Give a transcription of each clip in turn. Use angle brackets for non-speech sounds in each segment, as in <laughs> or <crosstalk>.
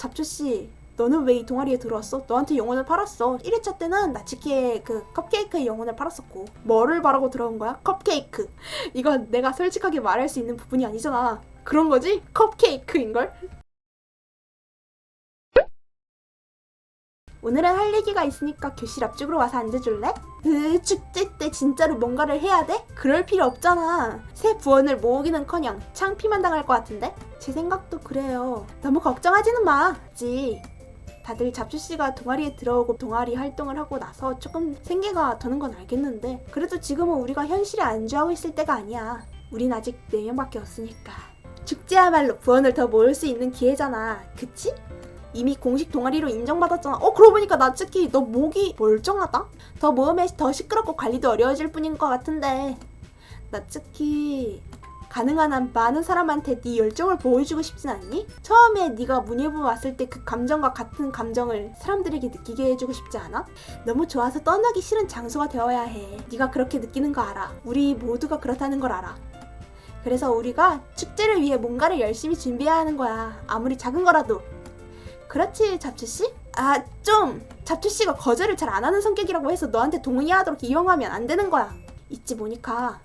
잡초씨 너는 왜 이 동아리에 들어왔어? 너한테 영혼을 팔았어 1회차 때는 나치키의 그 컵케이크의 영혼을 팔았었고 뭐를 바라고 들어온 거야? 컵케이크 이건 내가 솔직하게 말할 수 있는 부분이 아니잖아 그런 거지? 컵케이크인걸? 오늘은 할 얘기가 있으니까 교실 앞쪽으로 와서 앉아줄래? 으, 축제 때 진짜로 뭔가를 해야 돼? 그럴 필요 없잖아. 새 부원을 모으기는 커녕 창피만 당할 것 같은데? 제 생각도 그래요. 너무 걱정하지는 마. 지. 다들 잡주 씨가 동아리에 들어오고 동아리 활동을 하고 나서 조금 생계가 드는 건 알겠는데 그래도 지금은 우리가 현실에 안주하고 있을 때가 아니야. 우린 아직 4명밖에 없으니까. 축제야말로 부원을 더 모을 수 있는 기회잖아. 그치? 이미 공식 동아리로 인정받았잖아. 어, 그러고 보니까 나츠키 너 목이 멀쩡하다? 더 모으면 더 시끄럽고 관리도 어려워질 뿐인 것 같은데. 나츠키 가능한 한 많은 사람한테 네 열정을 보여주고 싶진 않니? 처음에 네가 문예부 왔을 때 그 감정과 같은 감정을 사람들에게 느끼게 해주고 싶지 않아? 너무 좋아서 떠나기 싫은 장소가 되어야 해. 네가 그렇게 느끼는 거 알아. 우리 모두가 그렇다는 걸 알아. 그래서 우리가 축제를 위해 뭔가를 열심히 준비해야 하는 거야. 아무리 작은 거라도. 그렇지, 잡초씨? 아, 좀! 잡초씨가 거절을 잘 안 하는 성격이라고 해서 너한테 동의하도록 이용하면 안 되는 거야. 있지, 모니카.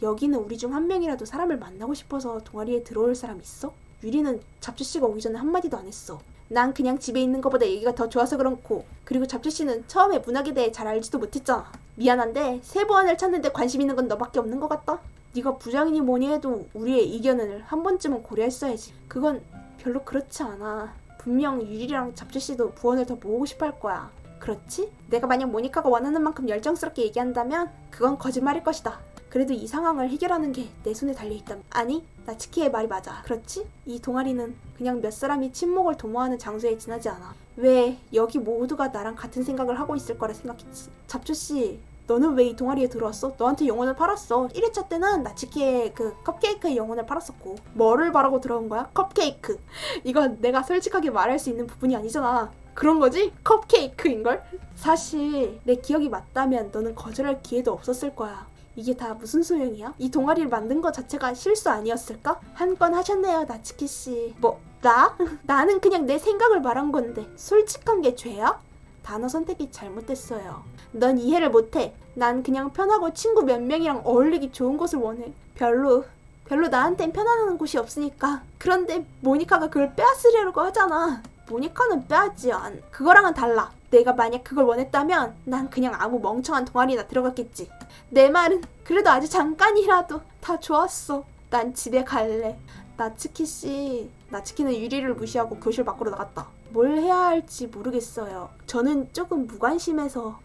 여기는 우리 중 한 명이라도 사람을 만나고 싶어서 동아리에 들어올 사람 있어? 유리는 잡초씨가 오기 전에 한마디도 안 했어. 난 그냥 집에 있는 것보다 얘기가 더 좋아서 그렇고 그리고 잡초씨는 처음에 문학에 대해 잘 알지도 못했잖아. 미안한데 세부안을 찾는데 관심 있는 건 너밖에 없는 것 같다. 네가 부장이니 뭐니 해도 우리의 의견을 한 번쯤은 고려했어야지. 그건 별로 그렇지 않아. 분명 유리랑 잡주씨도 부원을 더 모으고 싶어 할 거야. 그렇지? 내가 만약 모니카가 원하는 만큼 열정스럽게 얘기한다면 그건 거짓말일 것이다. 그래도 이 상황을 해결하는 게 내 손에 달려있다. 아니, 나치키의 말이 맞아. 그렇지? 이 동아리는 그냥 몇 사람이 친목을 도모하는 장소에 지나지 않아. 왜 여기 모두가 나랑 같은 생각을 하고 있을 거라 생각했지. 잡주씨, 너는 왜 이 동아리에 들어왔어? 너한테 영혼을 팔았어. 1회차 때는 나치키의 그 컵케이크의 영혼을 팔았었고 뭐를 바라고 들어온 거야? 컵케이크 <laughs> 이건 내가 솔직하게 말할 수 있는 부분이 아니잖아 그런 거지? 컵케이크인걸? 사실 내 기억이 맞다면 너는 거절할 기회도 없었을 거야 이게 다 무슨 소용이야? 이 동아리를 만든 것 자체가 실수 아니었을까? 한 건 하셨네요 나치키 씨 뭐? 나? <laughs> 나는 그냥 내 생각을 말한 건데 솔직한 게 죄야? 단어 선택이 잘못됐어요. 넌 이해를 못해. 난 그냥 편하고 친구 몇 명이랑 어울리기 좋은 곳을 원해. 별로, 별로 나한텐 편안한 곳이 없으니까. 그런데 모니카가 그걸 빼앗으려고 하잖아. 모니카는 빼앗지 않. 그거랑은 달라. 내가 만약 그걸 원했다면 난 그냥 아무 멍청한 동아리나 들어갔겠지. 내 말은 그래도 아주 잠깐이라도 다 좋았어. 난 집에 갈래. 나츠키 씨, 나츠키는 유리를 무시하고 교실 밖으로 나갔다. 뭘 해야 할지 모르겠어요. 저는 조금 무관심해서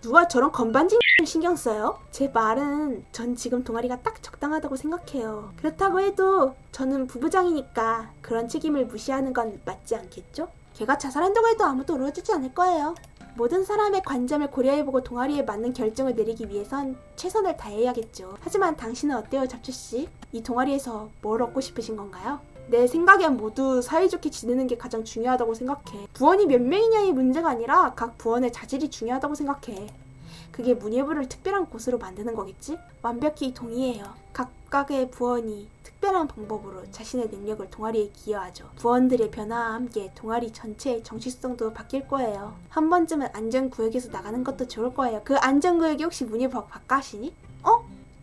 누가 저런 건반지 신경 써요? 제 말은 전 지금 동아리가 딱 적당하다고 생각해요. 그렇다고 해도 저는 부부장이니까 그런 책임을 무시하는 건 맞지 않겠죠? 걔가 자살한다고 해도 아무도 울어주지 않을 거예요. 모든 사람의 관점을 고려해보고 동아리에 맞는 결정을 내리기 위해선 최선을 다해야겠죠. 하지만 당신은 어때요, 잡주씨? 이 동아리에서 뭘 얻고 싶으신 건가요? 내 생각엔 모두 사이좋게 지내는 게 가장 중요하다고 생각해. 부원이 몇 명이냐의 문제가 아니라 각 부원의 자질이 중요하다고 생각해. 그게 문예부를 특별한 곳으로 만드는 거겠지? 완벽히 동의해요. 각각의 부원이 특별한 방법으로 자신의 능력을 동아리에 기여하죠. 부원들의 변화와 함께 동아리 전체의 정체성도 바뀔 거예요. 한 번쯤은 안전구역에서 나가는 것도 좋을 거예요. 그 안전구역이 혹시 문예부 바깥이니?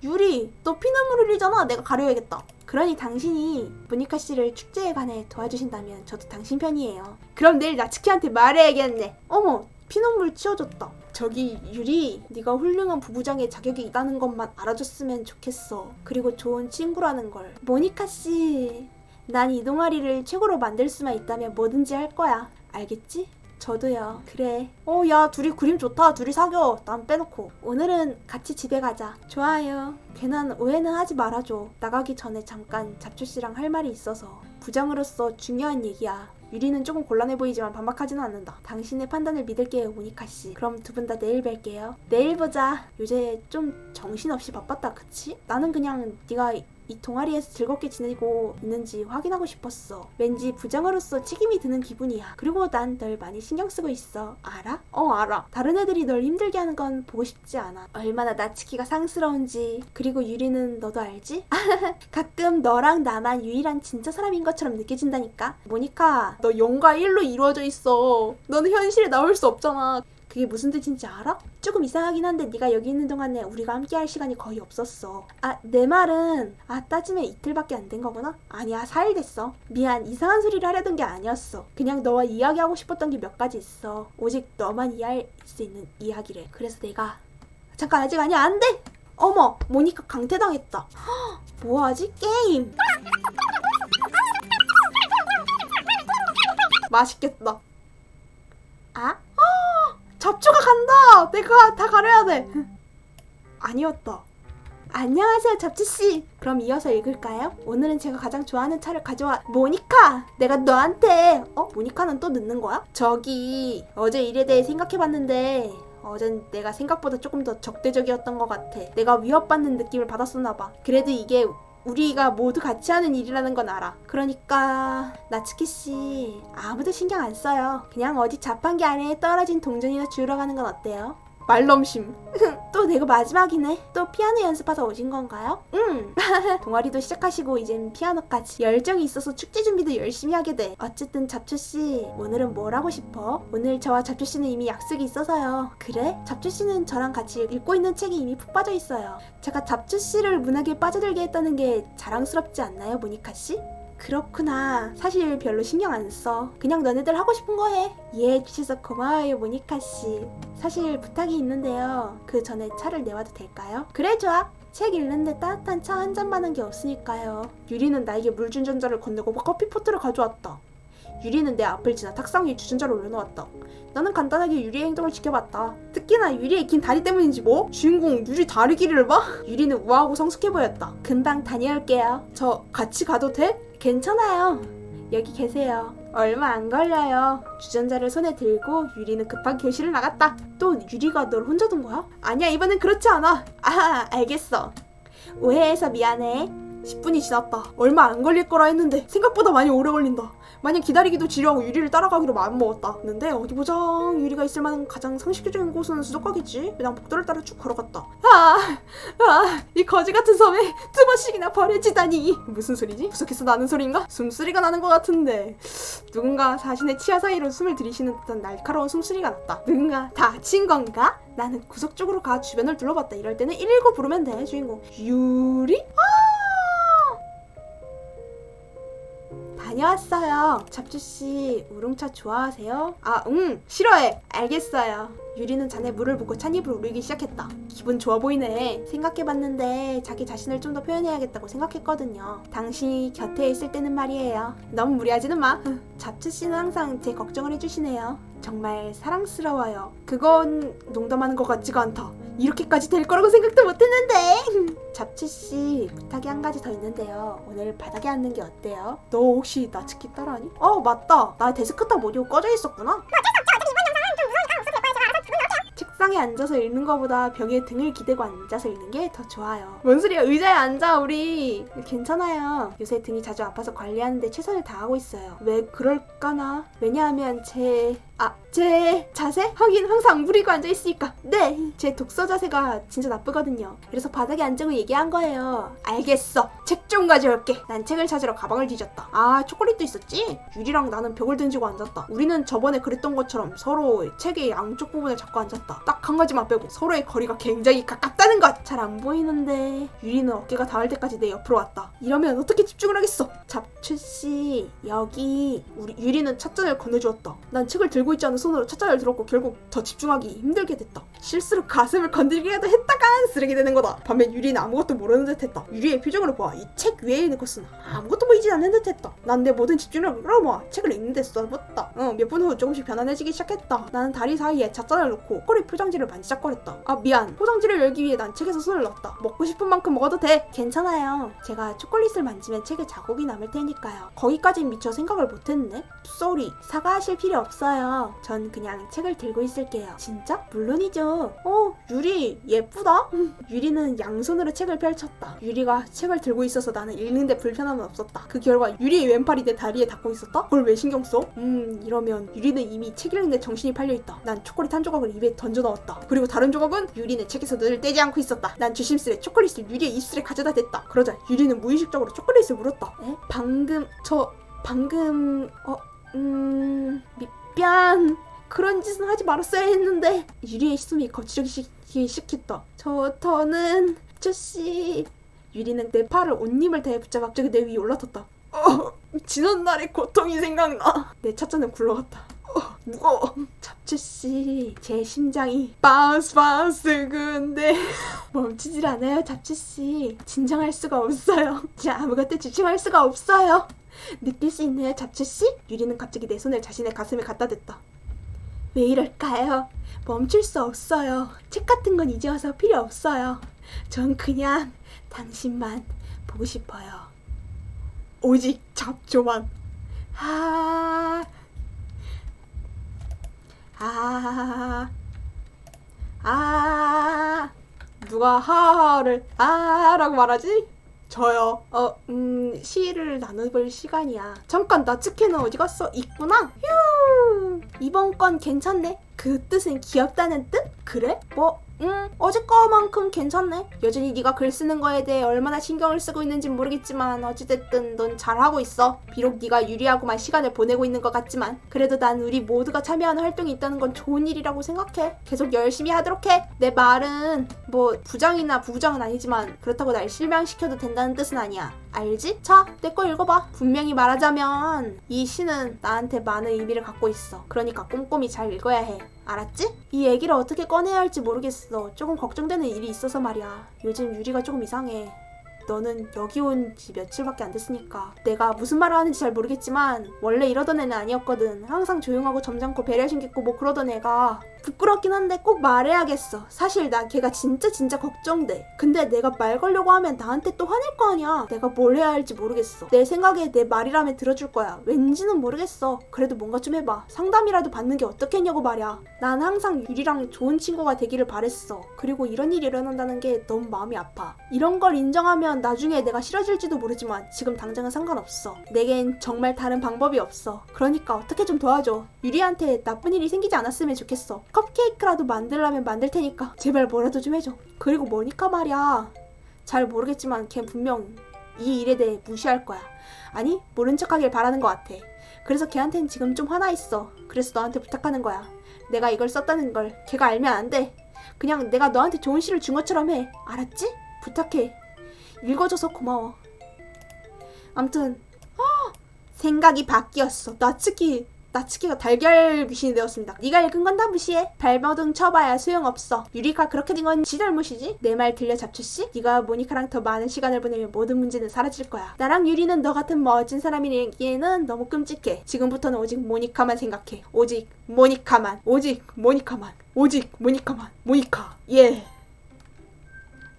어? 유리, 너 피눈물 흘리잖아. 내가 가려야겠다. 그러니 당신이 모니카 씨를 축제에 관해 도와주신다면 저도 당신 편이에요. 그럼 내일 나츠키한테 말해야겠네. 어머, 피눈물 치워줬다. 저기 유리, 네가 훌륭한 부부장의 자격이 있다는 것만 알아줬으면 좋겠어. 그리고 좋은 친구라는 걸. 모니카 씨, 난 이 동아리를 최고로 만들 수만 있다면 뭐든지 할 거야. 알겠지? 저도요. 그래. 어, 야, 둘이 그림 좋다. 둘이 사겨. 난 빼놓고. 오늘은 같이 집에 가자. 좋아요. 괜한 오해는 하지 말아줘. 나가기 전에 잠깐 잡초 씨랑 할 말이 있어서. 부장으로서 중요한 얘기야. 유리는 조금 곤란해 보이지만 반박하지는 않는다. 당신의 판단을 믿을게요, 모니카 씨. 그럼 두 분 다 내일 뵐게요. 내일 보자. 요새 좀 정신없이 바빴다, 그치? 나는 그냥 네가 이 동아리에서 즐겁게 지내고 있는지 확인하고 싶었어. 왠지 부장으로서 책임이 드는 기분이야. 그리고 난 널 많이 신경 쓰고 있어. 알아? 어, 알아. 다른 애들이 널 힘들게 하는 건 보고 싶지 않아. 얼마나 나치키가 상스러운지. 그리고 유리는 너도 알지? <laughs> 가끔 너랑 나만 유일한 진짜 사람인 것처럼 느껴진다니까. 모니카, 너 0과 1로 이루어져 있어. 너는 현실에 나올 수 없잖아. 그게 무슨 뜻인지 알아? 조금 이상하긴 한데 네가 여기 있는 동안에 우리가 함께 할 시간이 거의 없었어. 아, 내 말은 아, 따지면 이틀밖에 안 된 거구나? 아니야, 4일 됐어. 미안, 이상한 소리를 하려던 게 아니었어. 그냥 너와 이야기하고 싶었던 게 몇 가지 있어. 오직 너만 이해할 수 있는 이야기래. 그래서 내가 잠깐 아직 아니야, 안 돼! 어머, 모니카 강퇴당했다. <gasps> 헉, 뭐하지? 게임. 맛있겠다. 아? 어, 잡초가 간다. 내가 다 가려야 돼. <laughs> 아니었다. 안녕하세요, 잡지씨. 그럼 이어서 읽을까요? 오늘은 제가 가장 좋아하는 차를 가져와. 모니카! 내가 너한테. 어? 모니카는 또 늦는 거야? 저기, 어제 일에 대해 생각해봤는데, 어젠 내가 생각보다 조금 더 적대적이었던 것 같아. 내가 위협받는 느낌을 받았었나봐. 그래도 이게 우리가 모두 같이 하는 일이라는 건 알아. 그러니까 나츠키 씨 아무도 신경 안 써요. 그냥 어디 자판기 안에 떨어진 동전이나 주우러 가는 건 어때요? 말넘심. <laughs> 또 내가 마지막이네. 또 피아노 연습하러 오신 건가요? 응. <laughs> 동아리도 시작하시고 이젠 피아노까지 열정이 있어서 축제 준비도 열심히 하게 돼. 어쨌든 잡초 씨 오늘은 뭘 하고 싶어? 오늘 저와 잡초 씨는 이미 약속이 있어서요. 그래? 잡초 씨는 저랑 같이 읽고 있는 책이 이미 푹 빠져 있어요. 제가 잡초 씨를 문학에 빠져들게 했다는 게 자랑스럽지 않나요, 모니카 씨? 그렇구나. 사실 별로 신경 안 써. 그냥 너네들 하고 싶은 거 해. 이해해 주셔서 고마워요, 모니카 씨. 사실 부탁이 있는데요. 그 전에 차를 내와도 될까요? 그래, 좋아. 책 읽는데 따뜻한 차 한잔 받는 게 없으니까요. 유리는 나에게 물 주전자를 건네고 커피 포트를 가져왔다. 유리는 내 앞을 지나 탁상 위에 주전자를 올려놓았다. 나는 간단하게 유리의 행동을 지켜봤다. 특히나 유리의 긴 다리 때문인지 뭐? 주인공 유리 다리 길이를 봐? <laughs> 유리는 우아하고 성숙해 보였다. 금방 다녀올게요. 저 같이 가도 돼? 괜찮아요. 여기 계세요. 얼마 안 걸려요. 주전자를 손에 들고 유리는 급하게 교실을 나갔다. 또 유리가 널 혼자 둔 거야? 아니야 이번엔 그렇지 않아. 아 알겠어. 오해해서 미안해. 10분이 지났다. 얼마 안 걸릴 거라 했는데 생각보다 많이 오래 걸린다. 마냥 기다리기도 지루하고 유리를 따라가기로 마음먹었다. 근데 어디 보자. 유리가 있을 만한 가장 상식적인 곳은 수족관이지. 그냥 복도를 따라 쭉 걸어갔다. 아, 아, 이 거지 같은 섬에 두 번씩이나 버려지다니. 무슨 소리지? 구석에서 나는 소리인가? 숨소리가 나는 것 같은데. 누군가 자신의 치아 사이로 숨을 들이쉬는 듯한 날카로운 숨소리가 났다. 누군가 다친 건가? 나는 구석 쪽으로 가 주변을 둘러봤다. 이럴 때는 119 부르면 돼, 주인공. 유리? 아! 다녀왔어요. 잡주씨, 우롱차 좋아하세요? 아, 응, 싫어해. 알겠어요. 유리는 잔에 물을 붓고 찻입을 우리기 시작했다. 기분 좋아 보이네. 생각해봤는데 자기 자신을 좀 더 표현해야겠다고 생각했거든요. 당신이 곁에 있을 때는 말이에요. 너무 무리하지는 마. 잡주씨는 항상 제 걱정을 해주시네요. 정말 사랑스러워요. 그건 농담하는 것 같지가 않다. 이렇게까지 될 거라고 생각도 못했는데. <laughs> 잡치씨 부탁이 한 가지 더 있는데요. 오늘 바닥에 앉는 게 어때요? 너 혹시 나츠키 따라하니? 어 맞다. 나 데스크탑 오디오 꺼져 있었구나. 책상에 앉아서 읽는 것보다 벽에 등을 기대고 앉아서 읽는 게 더 좋아요. 뭔 소리야? 의자에 앉아 우리. 괜찮아요. 요새 등이 자주 아파서 관리하는데 최선을 다하고 있어요. 왜 그럴까나? 왜냐하면 제 아, 제 자세? 하긴 항상 무리고 앉아있으니까. 네, 제 독서 자세가 진짜 나쁘거든요. 그래서 바닥에 앉고 얘기한 거예요. 알겠어. 책 좀 가져올게. 난 책을 찾으러 가방을 뒤졌다. 아, 초콜릿도 있었지? 유리랑 나는 벽을 등지고 앉았다. 우리는 저번에 그랬던 것처럼 서로 책의 양쪽 부분을 잡고 앉았다. 딱 한 가지만 빼고 서로의 거리가 굉장히 가깝다는 것! 잘 안 보이는데. 유리는 어깨가 닿을 때까지 내 옆으로 왔다. 이러면 어떻게 집중을 하겠어? 잡추씨, 여기. 우리 유리는 찻잔을 건네주었다. 난 책을 들고 있지 않은 손으로 찻잔을 들었고 결국 더 집중하기 힘들게 됐다. 실수로 가슴을 건드리기라도 했다간 쓰레기 되는 거다. 반면 유리는 아무것도 모르는 듯 했다. 유리의 표정을 보아 이 책 위에 있는 것은 아무것도 보이지 않는 듯 했다. 난 내 모든 집중력을 끌어모아 책을 읽는 데 써봤다. 어, 몇분 후 조금씩 편안해지기 시작했다. 나는 다리 사이에 찻잔을 놓고 꼬리 포장지를 만지작거렸다. 아 미안. 포장지를 열기 위해 난 책에서 손을 넣었다. 먹고 싶은 만큼 먹어도 돼. 괜찮아요. 제가 초콜릿을 만지면 책에 자국이 남을 테니까요. 거기까진 미처 생각을 못했네. 쏘리. 사과하실 필요 없어요. 전 그냥 책을 들고 있을게요. 진짜? 물론이죠. 어, 유리 예쁘다. 유리는 양손으로 책을 펼쳤다. 유리가 책을 들고 있어서 나는 읽는데 불편함은 없었다. 그 결과 유리의 왼팔이 내 다리에 닿고 있었다. 그걸 왜 신경 써? 음, 이러면 유리는 이미 책 읽는데 정신이 팔려 있다. 난 초콜릿 한 조각을 입에 던져 넣었다. 그리고 다른 조각은 유리는 책에서 눈을 떼지 않고 있었다. 난 조심스레 초콜릿을 유리의 입술에 가져다 댔다. 그러자 유리는 무의식적으로 초콜릿을 물었다. 에? 방금 저 방금 어 음... 미, 미안. 그런 짓은 하지 말았어야 했는데. 유리의 숨이 거칠기 시켰다. 저 더는 저씨. 유리는 내 팔을 온님을 대해 붙잡아 갑자기 내 위에 올라탔다. 어, 지난 날의 고통이 생각나. 내 차자는 굴러갔다. 어, 무거워. 잡채씨 제 심장이 바운스 바운스 근데. 멈추질 않아요 잡채씨. 진정할 수가 없어요. 자 아무것도 집중할 수가 없어요 느낄 수 있나요, 잡채씨? 유리는 갑자기 내 손을 자신의 가슴에 갖다 댔다. 왜 이럴까요? 멈출 수 없어요. 책 같은 건 이제 와서 필요 없어요. 전 그냥 당신만 보고 싶어요. 오직 잡초만. 아, 아, 아, 누가 하하를 아라고 말하지? 저요. 어, 음, 시를 나눠볼 시간이야. 잠깐, 나츠케는 어디 갔어? 있구나? 휴. 이번 건 괜찮네. 그 뜻은 귀엽다는 뜻? 그래? 뭐, 음, 어제 거만큼 괜찮네. 여전히 네가 글 쓰는 거에 대해 얼마나 신경을 쓰고 있는진 모르겠지만 어찌됐든 넌 잘하고 있어. 비록 네가 유리하고만 시간을 보내고 있는 것 같지만 그래도 난 우리 모두가 참여하는 활동이 있다는 건 좋은 일이라고 생각해. 계속 열심히 하도록 해. 내 말은 뭐 부장이나 부부장은 아니지만 그렇다고 날 실망시켜도 된다는 뜻은 아니야. 알지? 자, 내 거 읽어봐. 분명히 말하자면 이 시는 나한테 많은 의미를 갖고 있어. 그러니까 꼼꼼히 잘 읽어야 해. 알았지? 이 얘기를 어떻게 꺼내야 할지 모르겠어. 조금 걱정되는 일이 있어서 말이야. 요즘 유리가 조금 이상해. 너는 여기 온 지 며칠밖에 안 됐으니까 내가 무슨 말을 하는지 잘 모르겠지만 원래 이러던 애는 아니었거든. 항상 조용하고 점잖고 배려심 깊고 뭐 그러던 애가 부끄럽긴 한데 꼭 말해야겠어. 사실 나 걔가 진짜 진짜 걱정돼. 근데 내가 말 걸려고 하면 나한테 또 화낼 거 아니야. 내가 뭘 해야 할지 모르겠어. 내 생각에 내 말이라면 들어줄 거야. 왠지는 모르겠어. 그래도 뭔가 좀 해봐. 상담이라도 받는 게 어떻겠냐고 말이야. 난 항상 유리랑 좋은 친구가 되기를 바랬어. 그리고 이런 일이 일어난다는 게 너무 마음이 아파. 이런 걸 인정하면 나중에 내가 싫어질지도 모르지만 지금 당장은 상관없어. 내겐 정말 다른 방법이 없어. 그러니까 어떻게 좀 도와줘. 유리한테 나쁜 일이 생기지 않았으면 좋겠어. 컵케이크라도 만들라면 만들 테니까 제발 뭐라도 좀 해줘. 그리고 모니카 말이야. 잘 모르겠지만 걔 분명 이 일에 대해 무시할 거야. 아니 모른 척하길 바라는 것 같아. 그래서 걔한텐 지금 좀 화나 있어. 그래서 너한테 부탁하는 거야. 내가 이걸 썼다는 걸 걔가 알면 안 돼. 그냥 내가 너한테 좋은 시를 준 것처럼 해. 알았지? 부탁해 읽어줘서 고마워. 암튼 아, 생각이 바뀌었어. 나츠키 나츠키가 달걀 귀신이 되었습니다. 네가 읽은 건 다 무시해. 발버둥 쳐봐야 소용없어. 유리가 그렇게 된 건 지 잘못이지. 내 말 들려 잡초씨? 네가 모니카랑 더 많은 시간을 보내면 모든 문제는 사라질 거야. 나랑 유리는 너 같은 멋진 사람이기에는 너무 끔찍해. 지금부터는 오직 모니카만 생각해. 오직 모니카만. 오직 모니카만. 오직 모니카만. 모니카. 예.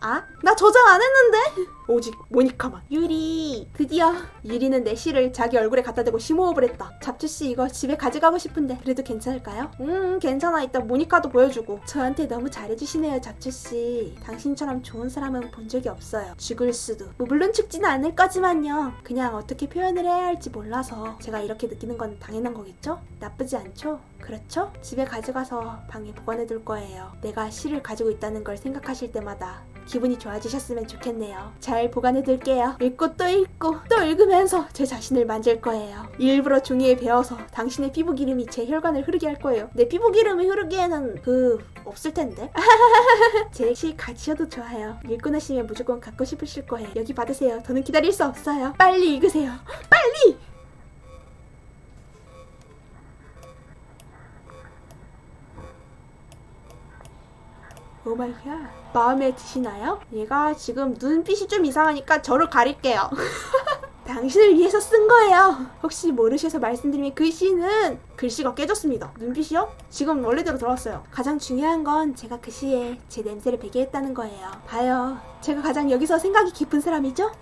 아? 나 저장 안 했는데? 오직 모니카만. 유리. 드디어 유리는 내 시를 자기 얼굴에 갖다 대고 심호흡을 했다. 잡주씨 이거 집에 가져가고 싶은데 그래도 괜찮을까요? 음 괜찮아. 이따 모니카도 보여주고. 저한테 너무 잘해주시네요 잡주씨. 당신처럼 좋은 사람은 본 적이 없어요. 죽을 수도. 뭐 물론 죽지는 않을 거지만요. 그냥 어떻게 표현을 해야 할지 몰라서 제가 이렇게 느끼는 건 당연한 거겠죠? 나쁘지 않죠? 그렇죠? 집에 가져가서 방에 보관해 둘 거예요. 내가 시를 가지고 있다는 걸 생각하실 때마다 기분이 좋아지셨으면 좋겠네요. 잘 보관해 둘게요. 읽고 또 읽고 또 읽으면서 제 자신을 만질 거예요. 일부러 종이에 베어서 당신의 피부 기름이 제 혈관을 흐르게 할 거예요. 내 피부 기름이 흐르기에는 그 없을 텐데. <laughs> 제시 가지셔도 좋아요. 읽고 나시면 무조건 갖고 싶으실 거예요. 여기 받으세요. 더는 기다릴 수 없어요. 빨리 읽으세요. 빨리! 오마이갓 마음에 드시나요? 얘가 지금 눈빛이 좀 이상하니까 저를 가릴게요. <laughs> 당신을 위해서 쓴 거예요. 혹시 모르셔서 말씀드리면 그 시는 글씨가 깨졌습니다. 눈빛이요? 지금 원래대로 돌아왔어요. 가장 중요한 건 제가 그 시에 제 냄새를 배게 했다는 거예요. 봐요. 제가 가장 여기서 생각이 깊은 사람이죠?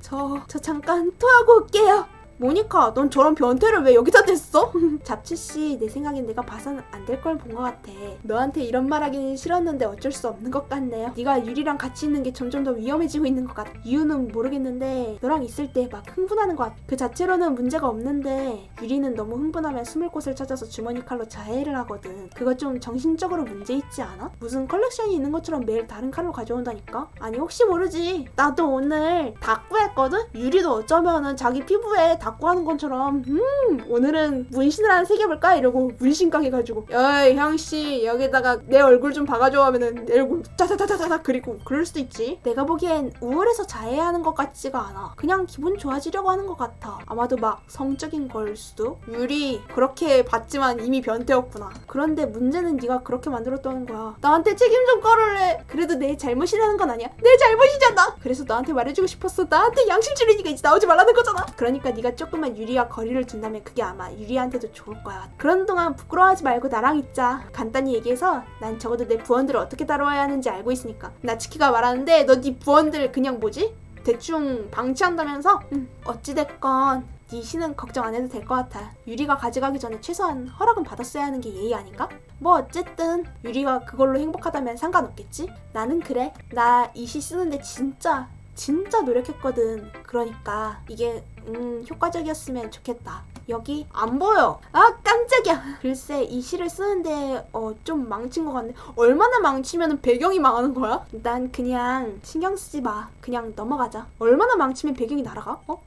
저, 저 잠깐 토하고 올게요 모니카, 넌 저런 변태를 왜 여기다 댔어? <laughs> 잡치씨, 내 생각엔 내가 봐선 안 될 걸 본 것 같아. 너한테 이런 말 하기는 싫었는데 어쩔 수 없는 것 같네요. 네가 유리랑 같이 있는 게 점점 더 위험해지고 있는 것 같아. 이유는 모르겠는데 너랑 있을 때 막 흥분하는 것 같아. 그 자체로는 문제가 없는데 유리는 너무 흥분하면 숨을 곳을 찾아서 주머니 칼로 자해를 하거든. 그거 좀 정신적으로 문제 있지 않아? 무슨 컬렉션이 있는 것처럼 매일 다른 칼로 가져온다니까? 아니 혹시 모르지. 나도 오늘 다꾸 했거든? 유리도 어쩌면은 자기 피부에 다꾸 하는 것처럼 음 오늘은 문신을 하나 새겨볼까? 이러고 문신각 해가지고 어이 형씨 여기다가 내 얼굴 좀 박아줘 하면은 내 얼굴 짜다다다다 그리고 그럴 수도 있지. 내가 보기엔 우울해서 자해하는 것 같지가 않아. 그냥 기분 좋아지려고 하는 것 같아. 아마도 막 성적인 걸 수도. 유리 그렇게 봤지만 이미 변태였구나. 그런데 문제는 네가 그렇게 만들었다는 거야. 나한테 책임 좀 걸을래. 그래도 내 잘못이라는 건 아니야. 내 잘못이잖아. 그래서 너한테 말해주고 싶었어. 나한테 양심 주리니까 이제 나오지 말라는 거잖아. 그러니까 네가 조금만 유리와 거리를 둔다면 그게 아마 유리한테도 좋을 거야. 그런 동안 부끄러워하지 말고 나랑 있자. 간단히 얘기해서 난 적어도 내 부원들을 어떻게 다뤄야 하는지 알고 있으니까. 나츠키가 말하는데 너 네 부원들 그냥 뭐지? 대충 방치한다면서? 응. 어찌됐건 네 신은 걱정 안 해도 될 것 같아. 유리가 가져가기 전에 최소한 허락은 받았어야 하는 게 예의 아닌가? 뭐 어쨌든 유리가 그걸로 행복하다면 상관없겠지? 나는 그래. 나 이 시 쓰는데 진짜 진짜 노력했거든. 그러니까 이게 음 효과적이었으면 좋겠다. 여기 안 보여. 아 깜짝이야. 글쎄 이 시를 쓰는데 어 좀 망친 것 같네. 얼마나 망치면 배경이 망하는 거야? 난 그냥 신경 쓰지 마. 그냥 넘어가자. 얼마나 망치면 배경이 날아가? 어?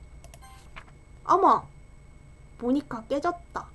어머. 모니카 깨졌다.